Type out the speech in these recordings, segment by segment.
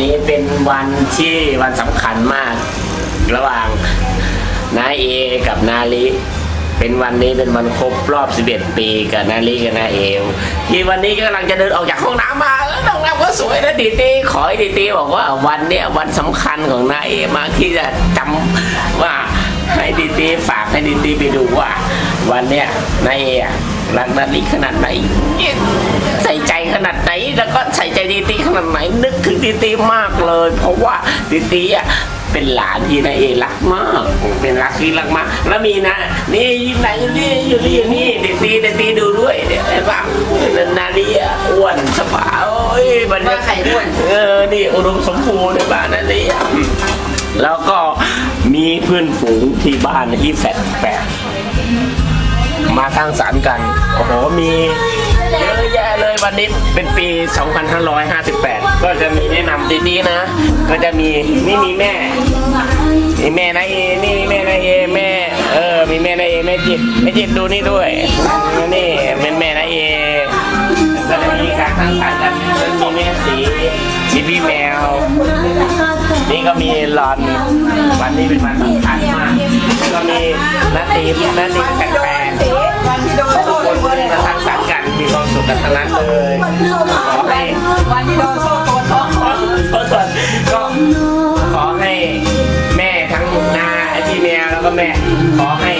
นี้เป็นวันที่วันสำคัญมาก ระหว่างนาเอกับนาลิเป็นวันนี้เป็นวันครบรอบ 11 ปีกับนาลิกับนาเอว ที่วันนี้กำลังจะเดินออกจากห้องน้ำมาห้องน้ำก็สวยนะดีตีขอให้ดีตีบอกว่าวันเนี้ยวันสำคัญของนาเอมากที่จะจำว่าให้ดีตีฝากให้ดีตีไปดูว่า วันเนี้ยนาเอรักนาลิขนาดไหนส ตีขนาดไหนนึกถึงดีตีมากเลย เพราะว่าดีตีอะเป็นหลานที่นายเอรักมาก เป็นรักที่รักมาก แล้วมีนะ นี่ไหนอยู่นี่อยู่นี่อยู่นี่ดีตีดีตีดูด้วยเนี่ยไอ้บ้างนาลีอะอ้วนสบายโอ้ยบรรยากาศเออนี่อุดมสมบูรณ์ในบ้านนาลีอะแล้วก็มีเพื่อนฝูงที่บ้านที่แฟดแปดมาสร้างสรรค์กันโอ้โหมี เยอะแยะเลยวันนี้เป็นปี 2558 ก็จะมีแนะนำดีๆนะ ก็จะมีนี่มีแม่มีแม่นายเอนี่มีแม่นายเอแม่เออมีแม่นายเอแม่จิตแม่จิตดูนี่ด้วยนี่เป็นแม่นายเอก็จะมีการสร้งสรรค์กันมีแม่สีมีพี่แมว นี่ก็มีหลอนวันนี้เป็นวันสำคัญมากก็มีนาตีมนาตีมแปลกๆวันที่โดนทุโซ่กคนที่มาสร้างสรรค์กันมีความสุขกันทั้งนั้นเลยขอให้วันที่โดนโซ่โดนท้องขอส่วนก็ขอให้แม่ทั้งหนาพี่เมียแล้วก็แม่ขอให้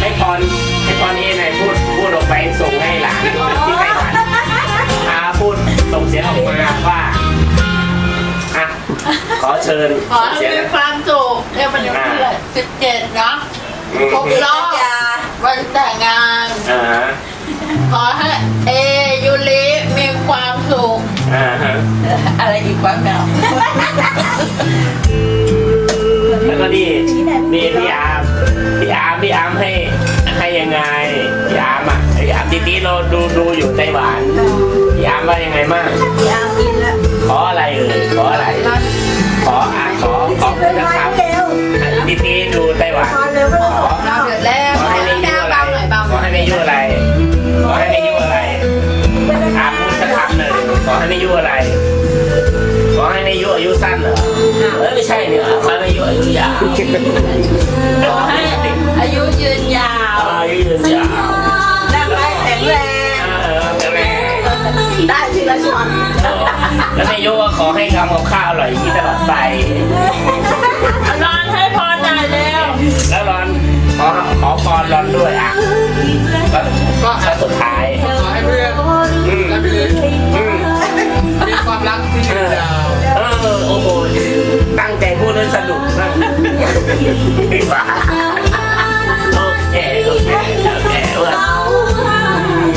ให้พรให้พรนี้ไหนพูดพูดออกไปส่งให้หลานที่ไต้หวันอาพูดส่งเสียงออกมาว่าอะขอเชิญขอให้เสียงมีนความสุขเนี่ยมันยังเท่าไหร่สิบเจ็ดเนาะครบรอบวันแต่งงานอ่า ขอให้เอยูริมีความสุขอ่าฮะอะไรอีกวะแมวแล้วก็นี่นี่พี่อาร์มพี่อาร์มพี่อาร์มให้ให้ยังไงพี่อาร์มอะพี่อาร์มทีนี้เราดูดูอยู่ไต้หวันพี่อาร์มว่ายังไงบ้างยางอินแล้วขออะไรเอ่ยขออะไร ขอให้ไม่ยุ่อะไร ขอให้ไม่ยุ่อายุสั้นเหรอเอ้ยไม่ใช่เนี่ยขอให้ไม่ยุ่อายุยาวขอให้อายุยืนยาวอายุยืนยาวร่างกายแข็งแรงเออแต่แม่ได้ทีละช้อนแล้วไม่ยุ่ก็ขอให้ทำกับข้าวอร่อยอย่างนี้ตล อ